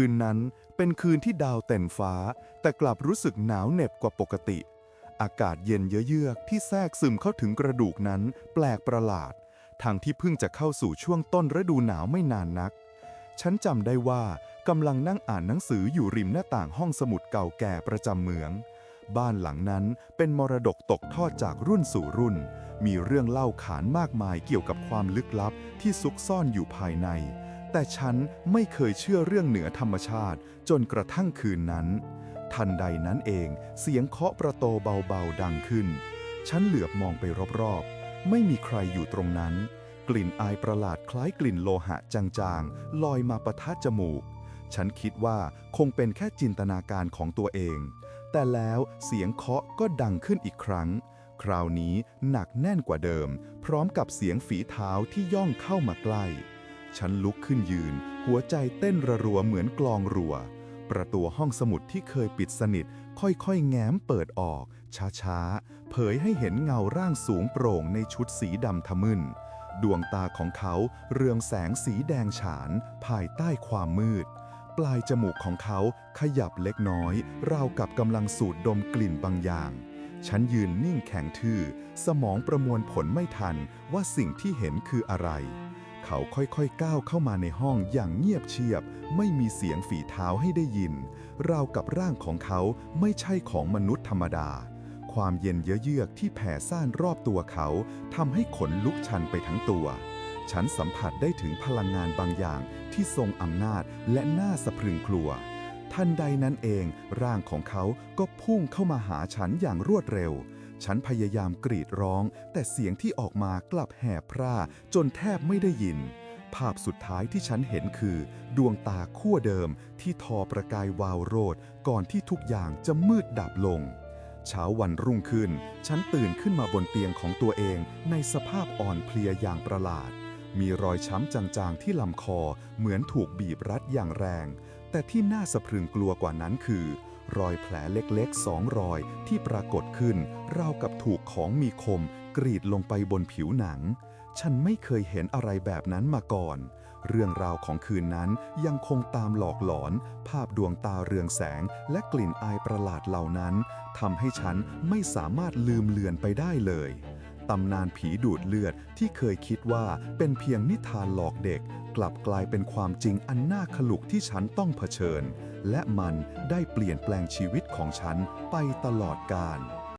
คืนนั้นเป็นคืนที่ดาวเต็มฟ้า แต่กลับรู้สึกหนาวเหน็บกว่าปกติ อากาศเย็นเยือกที่แทรกซึมเข้าถึงกระดูกนั้นแปลกประหลาดทั้งที่เพิ่งจะเข้าสู่ช่วงต้นฤดูหนาวไม่นานนัก ฉันจำได้ว่ากำลังนั่งอ่านหนังสืออยู่ริมหน้าต่างห้องสมุดเก่าแก่ประจำเมือง บ้านหลังนั้นเป็นมรดกตกทอดจากรุ่นสู่รุ่น มีเรื่องเล่าขานมากมายเกี่ยวกับความลึกลับที่ซุกซ่อนอยู่ภายใน แต่ฉันไม่เคยเชื่อเรื่องเหนือธรรมชาติ จนกระทั่งคืนนั้น ทันใดนั้นเองเสียงเคาะประตูเบาๆดังขึ้น ฉันเหลือบมองไปรอบๆ ไม่มีใครอยู่ตรงนั้น กลิ่นอายประหลาดคล้ายกลิ่นโลหะจางๆ ลอยมาประทะจมูก ฉันคิดว่าคงเป็นแค่จินตนาการของตัวเอง แต่แล้วเสียงเคาะก็ดังขึ้นอีกครั้ง คราวนี้หนักแน่นกว่าเดิม พร้อมกับเสียงฝีเท้าที่ย่องเข้ามาใกล้ ฉันลุกขึ้นยืน หัวใจเต้นระรัวเหมือนกลองรัว ประตูห้องสมุดที่เคยปิดสนิท ค่อยๆ แง้มเปิดออก ช้าๆ เผยให้เห็นเงาร่างสูงโปร่งในชุดสีดำทะมึน ดวงตาของเขาเรืองแสงสีแดงฉาน ภายใต้ความมืด ปลายจมูกของเขาขยับเล็กน้อย ราวกับกำลังสูดดมกลิ่นบางอย่างฉันยืนนิ่งแข็งทื่อ สมองประมวลผลไม่ทันว่าสิ่งที่เห็นคืออะไร เขาค่อยๆก้าวเข้ามาในห้องอย่างเงียบเชียบ ไม่มีเสียงฝีเท้าให้ได้ยิน ราวกับร่างของเขาไม่ใช่ของมนุษย์ธรรมดา ความเย็นเยือกที่แผ่ซ่านรอบตัวเขาทำให้ขนลุกชันไปทั้งตัว ฉันสัมผัสได้ถึงพลังงานบางอย่างที่ทรงอำนาจและน่าสะพรึงกลัว ทันใดนั้นเอง ร่างของเขาก็พุ่งเข้ามาหาฉันอย่างรวดเร็ว ฉันพยายามกรีดร้อง แต่เสียงที่ออกมากลับแหบพร่าจนแทบไม่ได้ยิน ภาพสุดท้ายที่ฉันเห็นคือ ดวงตาขั้วเดิมที่ทอประกายวาวโรดก่อนที่ทุกอย่างจะมืดดับลง เช้าวันรุ่งขึ้น ฉันตื่นขึ้นมาบนเตียงของตัวเองในสภาพอ่อนเพลียอย่างประหลาด มีรอยช้ำจางๆที่ลำคอเหมือนถูกบีบรัดอย่างแรง แต่ที่น่าสะพรึงกลัวกว่านั้นคือ รอยแผลเล็กๆสองรอยที่ปรากฏขึ้น ราวกับถูกของมีคม กรีดลงไปบนผิวหนัง ฉันไม่เคยเห็นอะไรแบบนั้นมาก่อน เรื่องราวของคืนนั้นยังคงตามหลอกหลอน ภาพดวงตาเรืองแสง และกลิ่นอายประหลาดเหล่านั้นทำให้ฉันไม่สามารถลืมเลือนไปได้เลย ตำนานผีดูดเลือดที่เคยคิดว่าเป็นเพียงนิทานหลอกเด็ก กลับกลายเป็นความจริงอันน่าขลุกที่ฉันต้องเผชิญ และมันได้เปลี่ยนแปลงชีวิตของฉันไปตลอดกาล